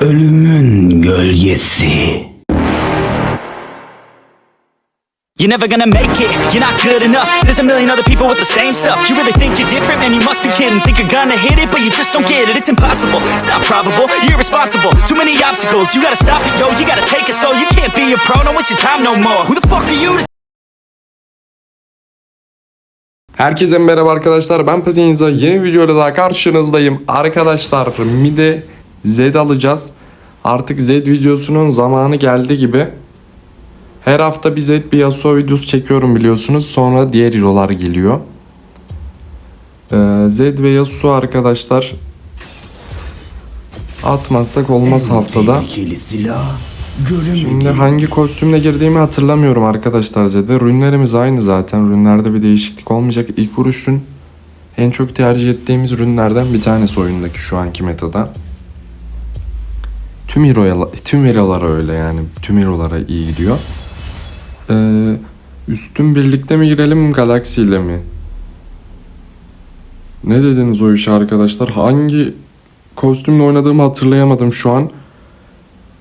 Ölümün gölgesi. You're never gonna make it, you're not good enough. There's a million other people with the same stuff. You really think you're different, man, you must be kidding. Think you're gonna hit it, but you just don't get it. It's impossible, it's not probable, you're irresponsible. Too many obstacles, you gotta stop it, yo. You gotta take it slow, you can't be a pro. Don't waste your time no more. Who the fuck are you to Herkese merhaba arkadaşlar. Ben Pazinza yeni videoyla daha karşınızdayım. Arkadaşlar mide Z alacağız Artık Z videosunun zamanı geldi gibi Her hafta bir Z bir Yasuo videosu çekiyorum biliyorsunuz sonra diğer hero'lar geliyor ee, Z ve Yasuo arkadaşlar Atmazsak olmaz haftada. Şimdi hangi kostümle girdiğimi hatırlamıyorum arkadaşlar Zede. Rünlerimiz aynı zaten. Rünlerde bir değişiklik olmayacak. İlk vuruş rün en çok tercih ettiğimiz rünlerden bir tanesi oyundaki şu anki metada. Tüm hero'ya, tüm hero'lara öyle yani. Tüm hero'lara iyi gidiyor. Ee, üstün birlikte mi girelim Galaxy ile mi? Ne dediniz o işe arkadaşlar? Hangi kostümle oynadığımı hatırlayamadım şu an.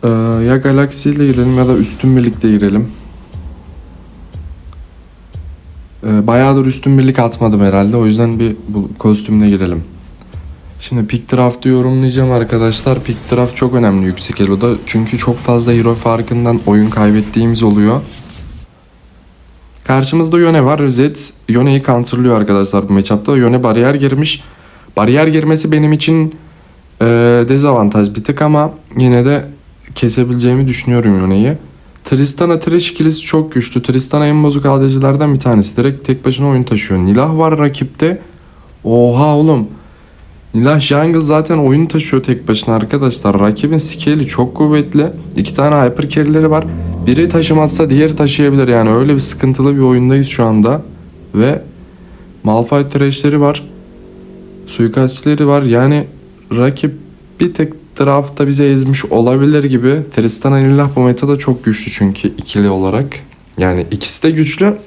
Ee, ya Galaxy ile girelim ya da üstün birlikte girelim. Ee, bayağıdır üstün birlik atmadım herhalde. O yüzden bir bu kostümle girelim. Şimdi pick draft'ı yorumlayacağım arkadaşlar. Pick draft çok önemli yüksek elo'da. Çünkü çok fazla hero farkından oyun kaybettiğimiz oluyor. Karşımızda Yone var. Zed Yone'yi counterlıyor arkadaşlar bu matchup'ta. Yone bariyer girmiş. Bariyer girmesi benim için e, dezavantaj bir tık ama yine de kesebileceğimi düşünüyorum Yone'yi. Tristana Thresh ikilisi çok güçlü. Tristana en bozuk ADC'lerden bir tanesi. Direkt tek başına oyun taşıyor. Nilah var rakipte. Oha oğlum. Nilah Jungle zaten oyun taşıyor tek başına arkadaşlar. Rakibin scale'i çok kuvvetli. İki tane hyper carry'leri var. Biri taşımazsa diğeri taşıyabilir yani. Öyle bir sıkıntılı bir oyundayız şu anda. Ve Malphite Thresh'leri var. Suikastçileri var. Yani rakip bir tek draftta bize ezmiş olabilir gibi. Tristana Nilah bu metada çok güçlü çünkü ikili olarak. Yani ikisi de güçlü.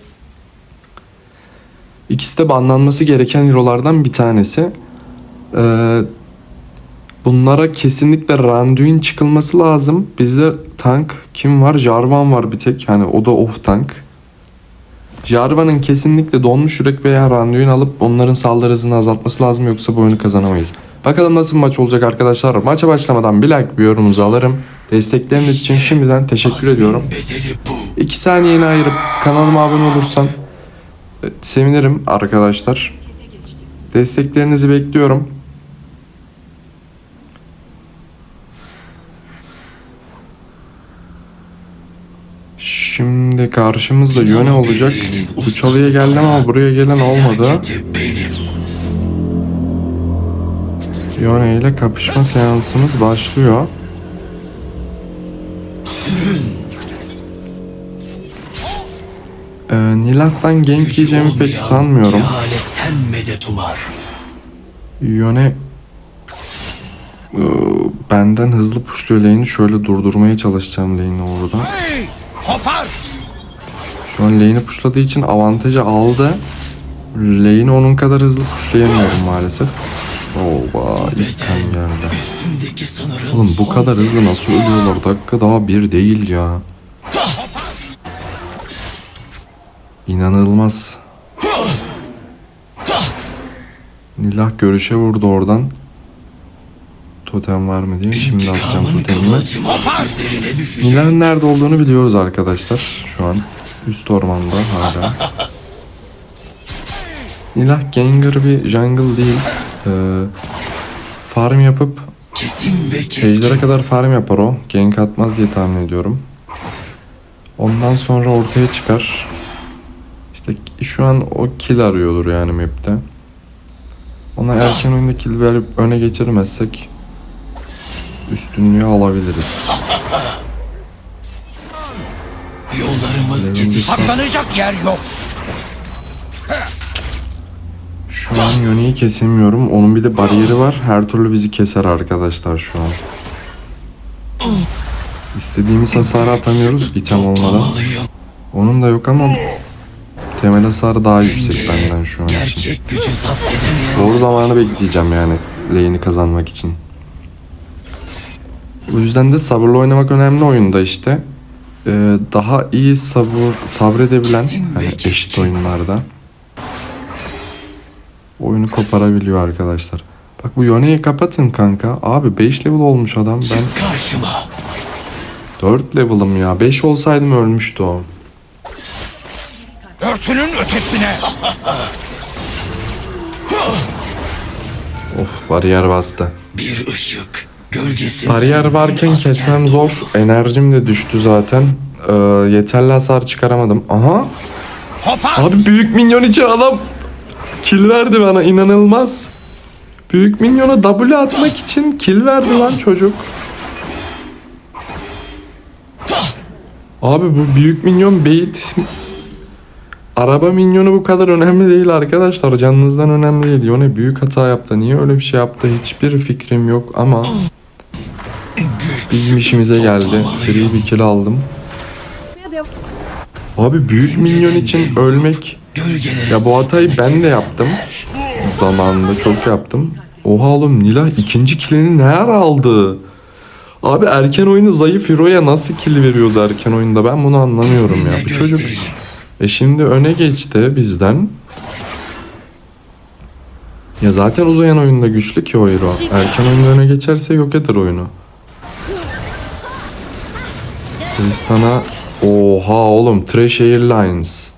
İkisi de banlanması gereken hero'lardan bir tanesi. Ee, bunlara kesinlikle Randuin çıkılması lazım. Bizde tank kim var? Jarvan var bir tek. Yani o da off tank. Jarvan'ın kesinlikle donmuş yürek veya Randuin alıp onların saldırı hızını azaltması lazım yoksa bu oyunu kazanamayız. Bakalım nasıl maç olacak arkadaşlar. Maça başlamadan bir like bir yorumunuzu alırım. Destekleriniz için şimdiden teşekkür ediyorum. 2 saniyeni ayırıp kanalıma abone olursan e, sevinirim arkadaşlar. Desteklerinizi bekliyorum. Şimdi karşımızda Yone olacak. Bu çalıya geldim ama buraya gelen olmadı. Yone ile kapışma seansımız başlıyor. Ee, Nilah'tan gank yiyeceğimi pek sanmıyorum. Yone Ee, benden hızlı pushluyor lane'i şöyle durdurmaya çalışacağım lane'i orada. Şu an lane'i pushladığı için avantajı aldı. Lane'i onun kadar hızlı pushlayamıyorum maalesef. Oba ilk kan geldi. Oğlum bu kadar hızlı nasıl ölüyorlar? Dakika daha bir değil ya. İnanılmaz. Nilah görüşe vurdu oradan. Totem var mı diye. Şimdi atacağım totemimi. Nilah'ın nerede olduğunu biliyoruz arkadaşlar şu an. Üst ormanda hala. Nilah Gengar bir jungle değil. Ee, farm yapıp Kesin ve kesin. Ejder'e kadar farm yapar o. Gank atmaz diye tahmin ediyorum. Ondan sonra ortaya çıkar. İşte şu an o kill arıyordur yani map'te. Ona erken oyunda kill verip öne geçirmezsek üstünlüğü alabiliriz. Yollarımız kesişti. Saklanacak yer yok Şu an Yone'yi kesemiyorum. Onun bir de bariyeri var. Her türlü bizi keser arkadaşlar şu an. İstediğimiz hasarı atamıyoruz item olmadan. Onun da yok ama temel hasarı daha yüksek benden şu an için. Doğru zamanı bekleyeceğim yani lane'i kazanmak için. O yüzden de sabırlı oynamak önemli oyunda işte. Ee, daha iyi sabır sabredebilen hani eşit oyunlarda oyunu koparabiliyor arkadaşlar. Bak bu Yone'yi kapatın kanka. Abi 5 level olmuş adam. Ben karşıma. 4 level'ım ya. 5 olsaydım ölmüştü o. Örtünün ötesine. Of bariyer bastı. Bir ışık. Gölgesi. Bariyer varken kesmem zor. Enerjim de düştü zaten. Ee, yeterli hasar çıkaramadım. Aha. Hopa. Abi büyük minyon içi adam kill verdi bana inanılmaz. Büyük minyona W atmak için kill verdi lan çocuk. Abi bu büyük minyon bait Araba minyonu bu kadar önemli değil arkadaşlar. Canınızdan önemli değil. Yone büyük hata yaptı. Niye öyle bir şey yaptı? Hiçbir fikrim yok ama bizim işimize geldi. Free bir kill aldım. Abi büyük minyon için ölmek ya bu hatayı ben de yaptım. Zamanında çok yaptım. Oha oğlum Nila ikinci killini ne ara aldı? Abi erken oyunu zayıf hero'ya nasıl kill veriyoruz erken oyunda ben bunu anlamıyorum ya. Bu çocuk e şimdi öne geçti bizden. Ya zaten uzayan oyunda güçlü ki o hero. Erken oyunda öne geçerse yok eder oyunu. Tristan'a Oha oğlum Trash Airlines.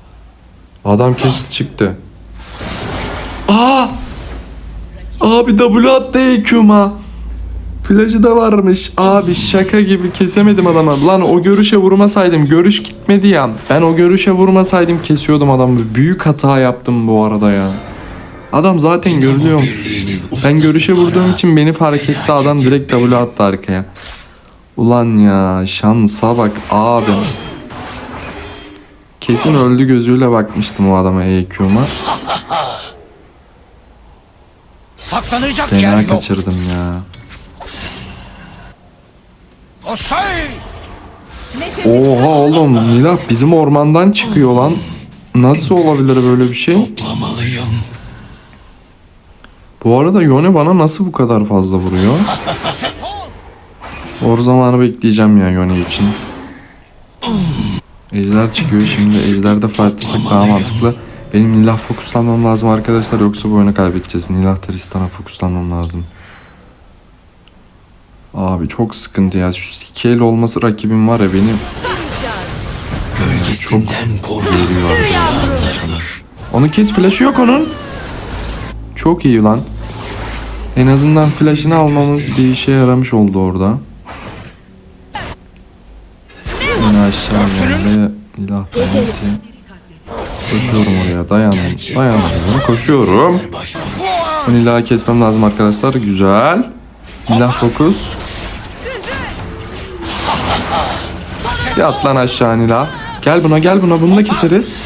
Adam kesti çıktı. Aa! Abi W attı EQ'ma. Flash'ı da varmış. Abi şaka gibi kesemedim adamı. Lan o görüşe vurmasaydım görüş gitmedi ya. Ben o görüşe vurmasaydım kesiyordum adamı. Büyük hata yaptım bu arada ya. Adam zaten. Birliğinin Ben görüşe vurduğum için beni fark etti adam direkt W attı arkaya. Ulan ya şansa bak abi. Kesin öldü gözüyle bakmıştım o adama EQ'ma. saklanacak yer Fena yok. kaçırdım ya. Oha oğlum Nilah bizim ormandan çıkıyor lan. Nasıl olabilir böyle bir şey? Toplamalıyım. Bu arada Yone bana nasıl bu kadar fazla vuruyor? Or zamanı bekleyeceğim ya Yone için. Ejder çıkıyor şimdi ejderde fightlasak daha mantıklı. Benim Nilah fokuslanmam lazım arkadaşlar yoksa bu oyunu kaybedeceğiz. Nilah Tristan'a fokuslanmam lazım. Abi çok sıkıntı ya. Şu scale olması rakibim var ya benim Gölgesinden koru. Onu kes flash'ı yok onun. Çok iyi lan. En azından flash'ını almamız bir işe yaramış oldu orada. Yine aşağı ve ilah dayanıntı. Koşuyorum oraya dayan. Dayanıyorum. Koşuyorum. Baş Bu ilahı kesmem lazım arkadaşlar. Güzel. İlah fokus. Yat lan aşağı Nila. Gel buna gel buna bunu da keseriz.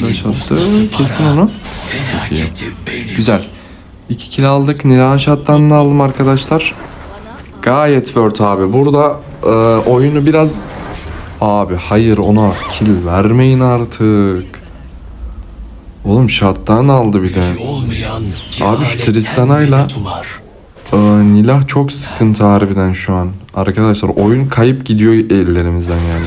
Flash attı. Kesin onu. Güzel. 2 kill aldık. Nilan Şat'tan da aldım arkadaşlar. Gayet worth abi. Burada e, oyunu biraz... Abi hayır ona kill vermeyin artık. Oğlum Şat'tan aldı bir de. Abi şu Tristana'yla-. Ee, Nilah çok sıkıntı harbiden şu an. Arkadaşlar oyun kayıp gidiyor ellerimizden yani.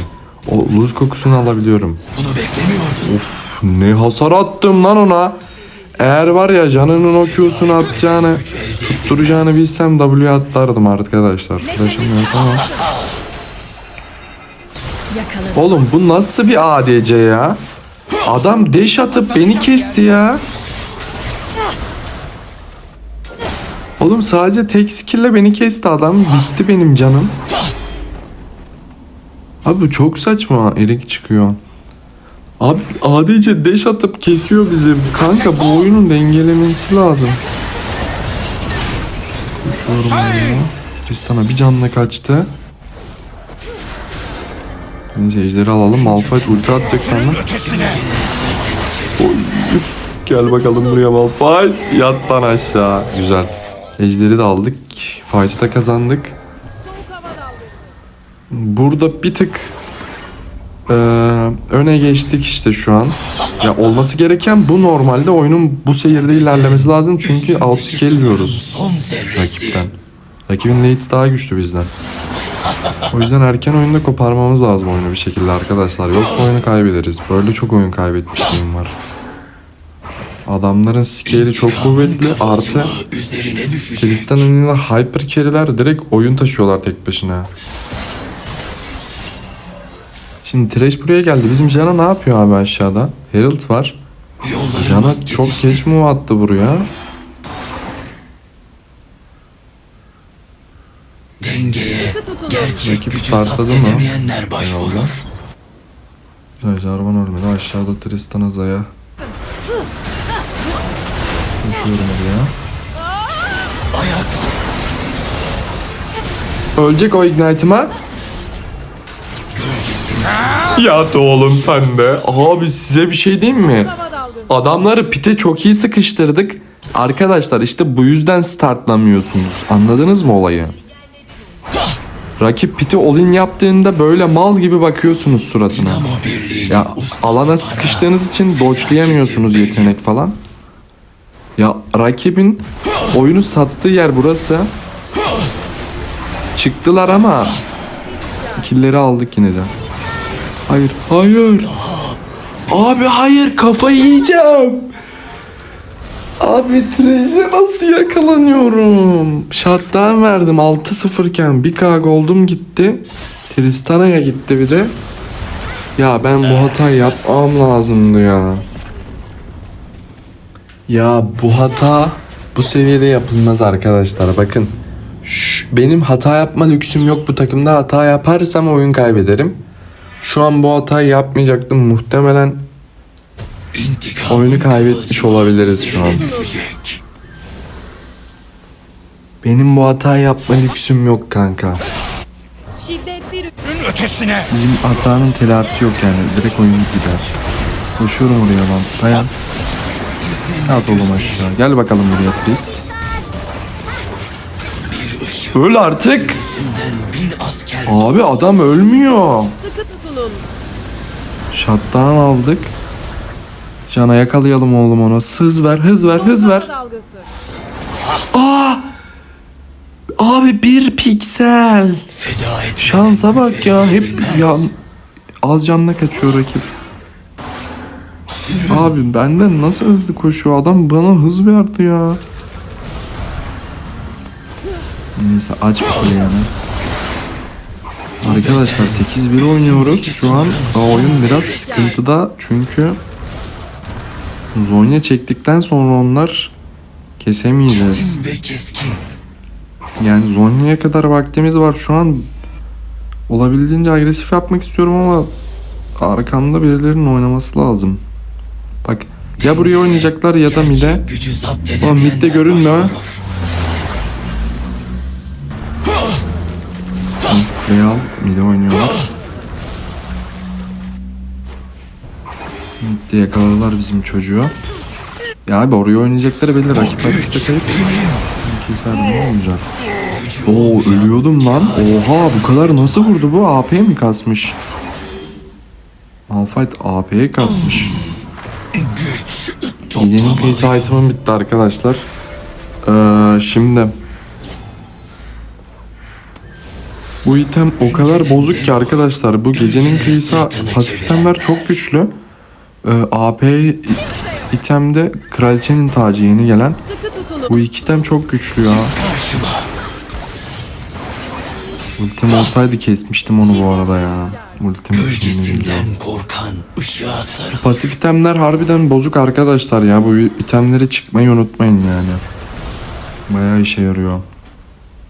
O lose kokusunu alabiliyorum. Bunu beklemiyordum. Uf ne hasar attım lan ona. Eğer var ya canının o Q'sunu atacağını, tutturacağını bilsem W atlardım arkadaşlar. Flash'ım yok ama. Oğlum bu nasıl bir ADC ya? Adam deş atıp beni kesti ya. Oğlum sadece tek skill'le beni kesti adam. Bitti benim canım. Abi bu çok saçma. Erik çıkıyor. Abi ADC deş atıp kesiyor bizi. Kanka bu oyunun dengelemesi lazım. Oraya. Tristan'a bir canla kaçtı. Neyse ejderi alalım. Malphite ulti atacak. Ötesine. Oy. Gel bakalım buraya Malphite. Yat lan aşağı. Güzel. Ejderi de aldık. Fight'ı da kazandık. Burada bir tık Ee, öne geçtik işte şu an. Ya olması gereken bu normalde oyunun bu seyirde ilerlemesi lazım çünkü outscale zerresi. rakipten. Rakibin late'i daha güçlü bizden. O yüzden erken oyunda koparmamız lazım oyunu bir şekilde arkadaşlar. Yoksa oyunu kaybederiz. Böyle çok oyun kaybetmişliğim var. Adamların scale'i çok kuvvetli artı. Tristan'ın hyper carry'ler direkt oyun taşıyorlar tek başına. Şimdi Thresh buraya geldi. Bizim Jana ne yapıyor abi aşağıda? Herald var. Jana çok geç move attı buraya. Dengeye gerçek gücü zapt edemeyenler başvurur. Güzel Jarvan ölmedi. Aşağıda Tristan'a Zaya. Koşuyorum oraya. Ölecek o Ignite'ıma. Yat oğlum sen de. Abi size bir şey diyeyim mi? Adamları pite çok iyi sıkıştırdık. Arkadaşlar işte bu yüzden startlamıyorsunuz. Anladınız mı olayı? Rakip piti all-in yaptığında böyle mal gibi bakıyorsunuz suratına. Ya alana sıkıştığınız için dodge'layamıyorsunuz yetenek falan. Ya rakibin oyunu sattığı yer burası. Çıktılar ama killeri aldık yine de. Hayır, hayır. Abi hayır kafayı yiyeceğim. Abi Trash'e nasıl yakalanıyorum? Shutdown verdim 6-0 iken 1k gold'um gitti. Tristana'ya gitti bir de. Ya ben bu hatayı yapmam lazımdı ya. Ya bu hata bu seviyede yapılmaz arkadaşlar. Bakın Şş, benim hata yapma lüksüm yok bu takımda. Hata yaparsam oyun kaybederim. Şu an bu hatayı yapmayacaktım. Muhtemelen oyunu kaybetmiş olabiliriz şu an. Benim bu hatayı yapma lüksüm yok kanka. Şiddetli Bizim hatanın telafisi yok yani. Direkt oyun gider. Koşuyorum oraya lan. Dayan. At oğlum aşağı. Gel bakalım buraya ışık Öl artık. Abi adam ölmüyor. Shutdown aldık. Cana yakalayalım oğlum onu. Hız ver, hız ver, hız ver. Aa! Abi bir piksel. feda et. Şansa bak ya. Hep ya az canla kaçıyor rakip. Abi benden nasıl hızlı koşuyor adam bana hız verdi ya. Neyse aç bir kule yani. Arkadaşlar 8-1 oynuyoruz. Şu an oyun biraz sıkıntıda çünkü Zonya çektikten sonra onlar kesemeyeceğiz. Yani Zonya'ya kadar vaktimiz var. Şu an olabildiğince agresif yapmak istiyorum ama arkamda birilerinin oynaması lazım. Bak ya buraya oynayacaklar ya da mid'e. Edemeyenler mid'de görünme ha. Real mid'e oynuyorlar. Mid'de yakaladılar bizim çocuğu. Ya abi oraya oynayacakları belli. Rakipler üçte kayıp. Keser ne olacak? Oo ölüyordum lan. Oha bu kadar nasıl vurdu bu? AP mi kasmış? Malphite AP'ye kasmış. Gecenin kıyısı item'ım bitti arkadaşlar. Ee, şimdi bu item o kadar bozuk ki arkadaşlar. Bu gecenin kıyısı pasif itemler çok güçlü. Ee, AP itemde kraliçenin tacı yeni gelen. Bu iki item çok güçlü ya. Ultim olsaydı kesmiştim onu bu arada ya. Ultim. Gölgesinden korkan ışığa. Pasif itemler harbiden bozuk arkadaşlar ya. Bu itemleri çıkmayı unutmayın yani. Bayağı işe yarıyor.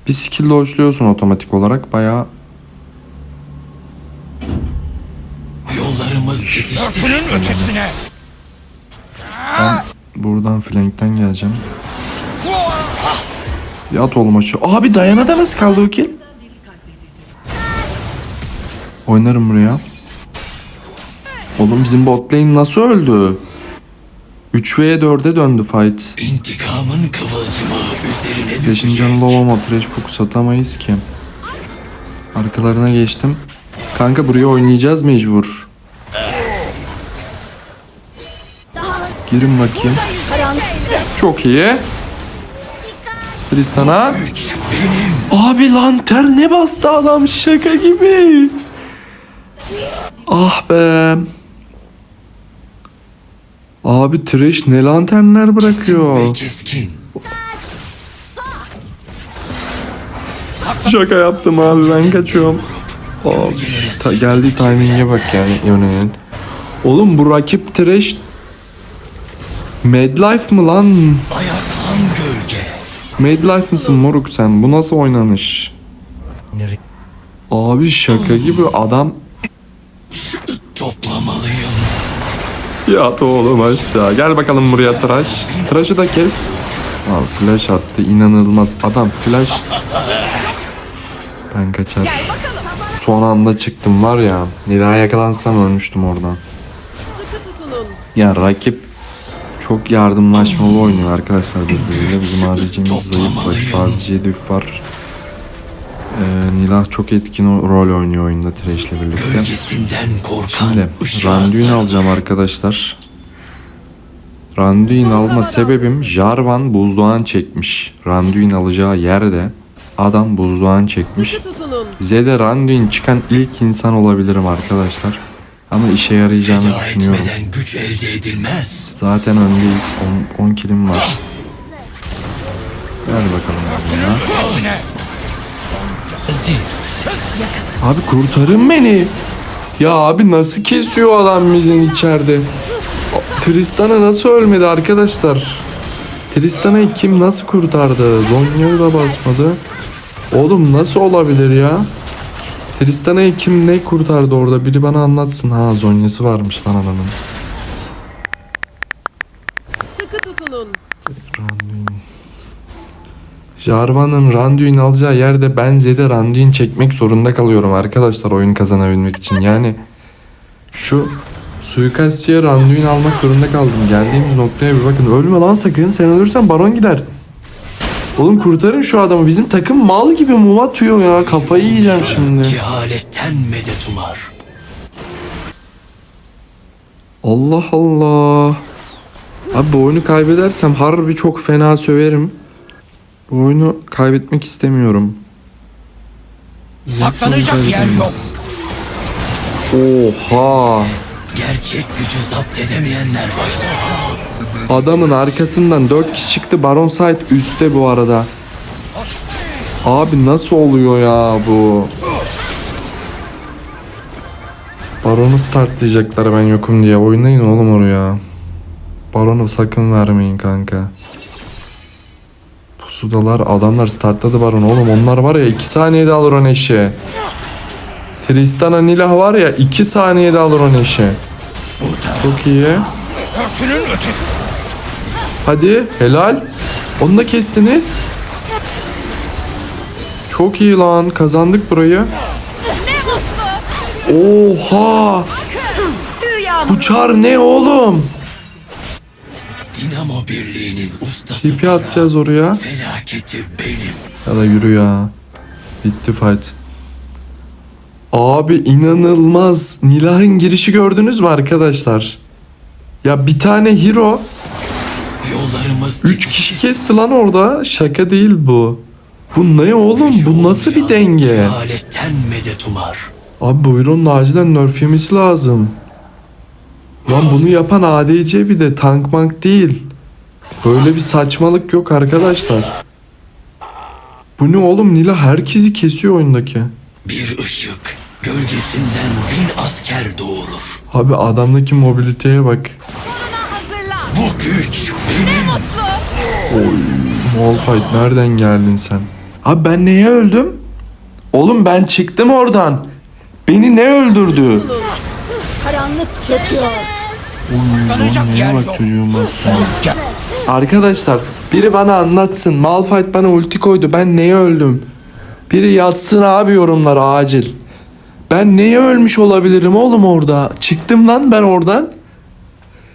Bir skill dodge'luyorsun otomatik olarak. Bayağı Yollarımız kesişti. ben buradan flankten geleceğim. Yat oğlum aşağı. Abi Diana nasıl kaldı o kill? Oynarım buraya. Oğlum bizim bot lane nasıl öldü? 3v'ye 4'e döndü fight. İntikamın kıvılcımı Beşinci canlı olmama trash focus atamayız ki. Arkalarına geçtim. Kanka buraya oynayacağız mecbur. Girin bakayım. Çok iyi. Tristan'a. Abi lantern ne bastı adam şaka gibi. Ah be. Abi Trish ne lanternler bırakıyor. Şaka yaptım abi ben kaçıyorum. Abi, ta- geldiği timing'e bak yani yönenin. Oğlum bu rakip Trish Madlife mı lan? Ayaklan gölge. Madlife mısın moruk sen? Bu nasıl oynanış? Abi şaka gibi adam Toplamalıyım. Yat oğlum aşağı. Gel bakalım buraya tıraş. Tıraşı da kes. Abi flash attı. inanılmaz. Adam flash. Ben kaçar. Son anda çıktım var ya. Daha yakalansam ölmüştüm oradan. Ya rakip çok yardımlaşmalı oynuyor arkadaşlar birbiriyle. Bizim ADC'miz zayıf. Rakip ADC diff var. Ee, Nilah çok etkin rol oynuyor oyunda Thresh'le birlikte. Şimdi Randuin alacağım arkadaşlar. Randuin alma sebebim Jarvan buzdoğan çekmiş. Randuin alacağı yerde adam buzdoğan çekmiş. Z'de Randuin çıkan ilk insan olabilirim arkadaşlar. Ama işe yarayacağını Feda düşünüyorum. güç elde edilmez. Zaten öndeyiz. 10 kilim var. Gel bakalım ya. Abi kurtarın beni. Ya abi nasıl kesiyor adam bizim içeride? Tristan'a nasıl ölmedi arkadaşlar? Tristan'ı kim nasıl kurtardı? Zonya'yı da basmadı. Oğlum nasıl olabilir ya? Tristan'ı kim ne kurtardı orada? Biri bana anlatsın. Ha Zonya'sı varmış lan adamın. Sıkı tutunun. Randuin. Jarvan'ın Randuin alacağı yerde ben Zed'e Randuin çekmek zorunda kalıyorum arkadaşlar oyun kazanabilmek için. Yani şu suikastçıya Randuin almak zorunda kaldım. Geldiğimiz noktaya bir bakın. Ölme lan sakın. Sen ölürsen baron gider. Oğlum kurtarın şu adamı. Bizim takım mal gibi move atıyor ya. Kafayı yiyeceğim şimdi. Cehaletten medet umar. Allah Allah. Abi bu oyunu kaybedersem harbi çok fena söverim. Bu oyunu kaybetmek istemiyorum. Saklanacak yer yok. Oha. Gerçek gücü zapt edemeyenler başta. Adamın arkasından 4 kişi çıktı. Baron site üstte bu arada. Abi nasıl oluyor ya bu? Baron'u startlayacaklar ben yokum diye. Oynayın oğlum oraya. Baron'u sakın vermeyin kanka. Pusudalar adamlar startladı Baron. Oğlum onlar var ya 2 saniyede alır o neşe. Tristana Nilah var ya 2 saniyede alır o neşe. Çok iyi. Hadi helal. Onu da kestiniz. Çok iyi lan. Kazandık burayı. Oha! Bu çar ne oğlum? Dinamo Birliği'nin ustası. Tipi atacağız oraya. Felaketi benim. Ya da yürü ya. Bitti fight. Abi inanılmaz. Nilah'ın girişi gördünüz mü arkadaşlar? Ya bir tane hero Yollarımız 3 kişi kesti lan orada. Şaka değil bu. Bu ne oğlum? Bu nasıl bir denge? Abi bu Euron'un acilen nerf yemesi lazım. Lan bunu yapan ADC bir de tank mank değil. Böyle bir saçmalık yok arkadaşlar. Bu ne oğlum Nila herkesi kesiyor oyundaki. Bir ışık gölgesinden bin asker doğurur. Abi adamdaki mobiliteye bak. Bu güç benim. Malphite nereden geldin sen? Abi ben neye öldüm? Oğlum ben çıktım oradan. Beni ne öldürdü? Karanlık çöküyor. Saklanacak yer Neye yok. bak çocuğum hasta. Gel. Arkadaşlar biri bana anlatsın. Malphite bana ulti koydu. Ben neye öldüm? Biri yatsın abi yorumlara acil. Ben neye ölmüş olabilirim oğlum orada? Çıktım lan ben oradan.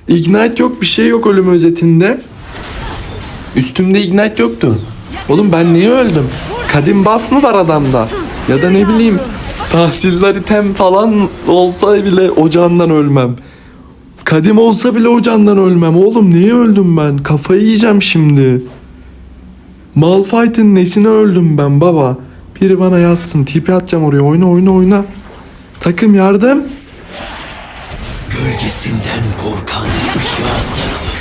Ignite yok bir şey yok ölüm özetinde. Üstümde ignite yoktu. Oğlum ben niye öldüm? Kadim buff mı var adamda? Ya da ne bileyim Tahsiller item falan olsa bile ocağından ölmem. Kadim olsa bile ocağından ölmem. Oğlum niye öldüm ben? Kafayı yiyeceğim şimdi. Malphite'in nesine öldüm ben baba? Biri bana yazsın. TP atacağım oraya. Oyna oyna oyna. Takım yardım. Gölgesinden korkan ışığa sarılır.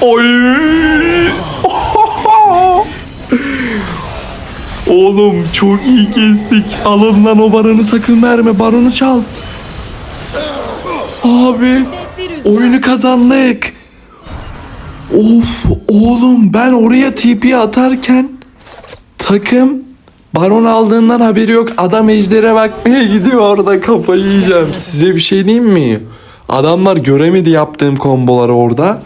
Oy! Oğlum çok iyi kestik. Alın lan o baronu sakın verme. Baronu çal. Abi oyunu kazandık. Of oğlum ben oraya TP atarken takım baron aldığından haberi yok. Adam ejdere bakmaya gidiyor orada kafayı yiyeceğim. Size bir şey diyeyim mi? Adamlar göremedi yaptığım komboları orada.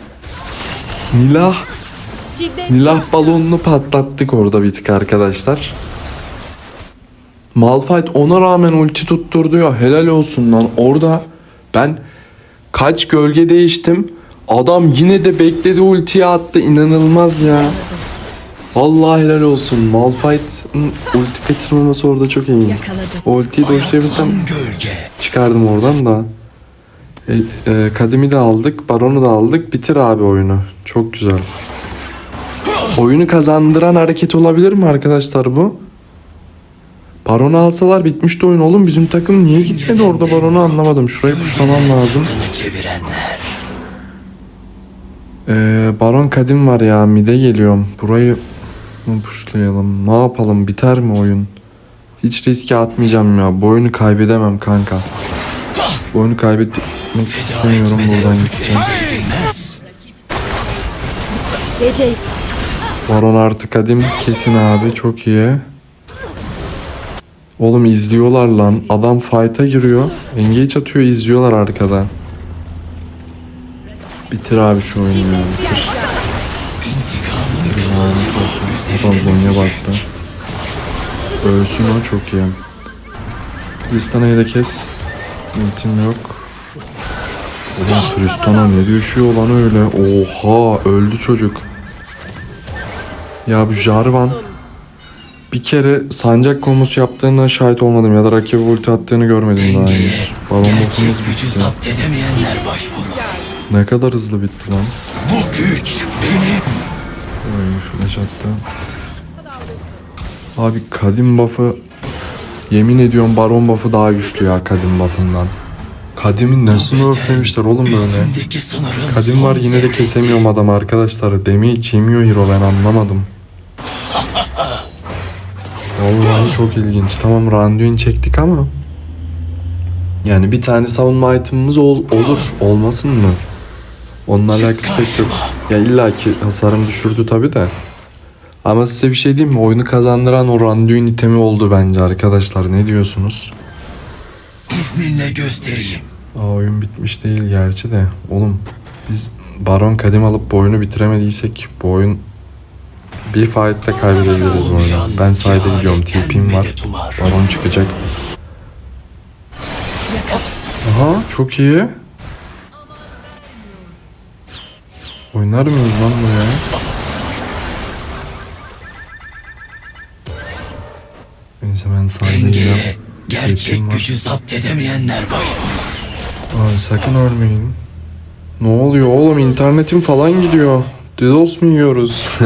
Nilah. Nilah balonunu patlattık orada bir tık arkadaşlar. Malphite ona rağmen ulti tutturdu ya helal olsun lan orada ben kaç gölge değiştim adam yine de bekledi ultiyi attı inanılmaz ya. Allah helal olsun Malphite'ın ulti kaçırmaması orada çok ilginç. O ultiyi gölge. çıkardım oradan da. E, e, Kadim'i de aldık, Baron'u da aldık. Bitir abi oyunu. Çok güzel. Oyunu kazandıran hareket olabilir mi arkadaşlar bu? Baron'u alsalar bitmişti oyun. Oğlum bizim takım niye gitmedi orada Baron'u anlamadım. Şurayı puşlamam lazım. Ee, Baron Kadim var ya mide geliyorum. Burayı mı puşlayalım? Ne yapalım? Biter mi oyun? Hiç riske atmayacağım ya. Bu oyunu kaybedemem kanka. Bu oyunu kaybetmek istemiyorum. Buradan gideceğim. Gece Baron artık kadim kesin abi çok iyi. Oğlum izliyorlar lan. Adam fight'a giriyor. Engage atıyor izliyorlar arkada. Bitir abi şu oyunu ya. Bitir. Bir lanet olsun. Adam Zonya bastı. Ölsün o çok iyi. Listana'yı da kes. Ultim yok. Oğlum Tristana ne düşüyor lan öyle. Oha öldü çocuk. Ya bu Jarvan bir kere sancak komusu yaptığına şahit olmadım ya da rakibi ulti attığını görmedim daha henüz. Balon Gücü bitti. zapt edemeyenler başvurur. Ne kadar hızlı bitti lan. Bu güç benim. Oy flash attı. Abi kadim buff'ı yemin ediyorum baron buff'ı daha güçlü ya kadim buff'ından. Kadimi nasıl nerflemişler oğlum böyle. Kadim var yine de kesemiyorum adam arkadaşlar. Damage yemiyor hero ben anlamadım. Vallahi çok ilginç. Tamam Randuin çektik ama yani bir tane savunma itemimiz ol- olur. Olmasın mı? Onunla alakası pek yok. Ya illa ki hasarım düşürdü tabi de. Ama size bir şey diyeyim mi? Oyunu kazandıran o Randuin itemi oldu bence arkadaşlar. Ne diyorsunuz? İzninle göstereyim. Aa oyun bitmiş değil gerçi de. Oğlum biz Baron Kadim alıp bu oyunu bitiremediysek bu oyun bir fight'te kaybedebiliriz bu oyunu. Ben sayda gidiyorum. TP'm var. Baron çıkacak. Aha çok iyi. Oynar mıyız lan buraya? Neyse ben sayda Denge. gidiyorum. Gerçek gücü zapt edemeyenler başvurur. Abi sakın ölmeyin. Ne oluyor oğlum internetim falan gidiyor. DDoS mu yiyoruz?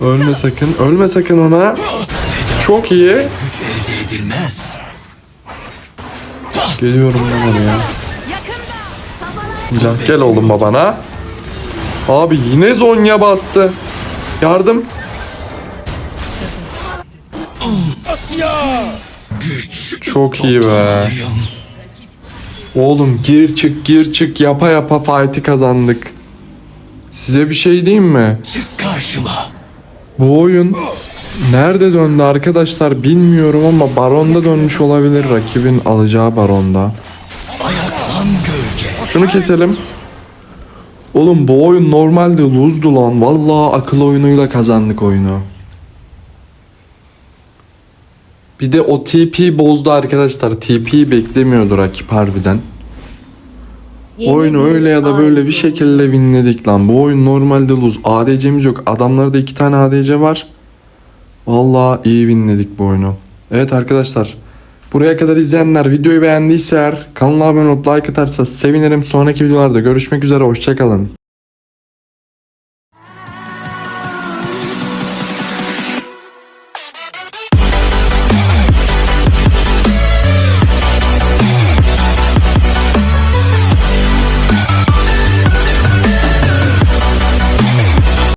Ölme sakın. Ölme sakın ona. Çok iyi. Güç elde edilmez. Geliyorum ben oraya. Milah gel oğlum babana. Abi yine Zonya bastı. Yardım. Çok iyi be. Oğlum gir çık gir çık yapa yapa fight'i kazandık. Size bir şey diyeyim mi? Çık karşıma. Bu oyun nerede döndü arkadaşlar bilmiyorum ama baronda dönmüş olabilir rakibin alacağı baronda. Şunu keselim. Oğlum bu oyun normalde lose'du lan. Vallahi akıl oyunuyla kazandık oyunu. Bir de o TP bozdu arkadaşlar. TP'yi beklemiyordu rakip harbiden. Yeni Oyunu öyle ya da böyle bir şekilde winledik lan. Bu oyun normalde lose. ADC'miz yok. Adamlarda iki tane ADC var. Vallahi iyi winledik bu oyunu. Evet arkadaşlar. Buraya kadar izleyenler videoyu beğendiyse eğer kanala abone olup like atarsa sevinirim. Sonraki videolarda görüşmek üzere. Hoşçakalın.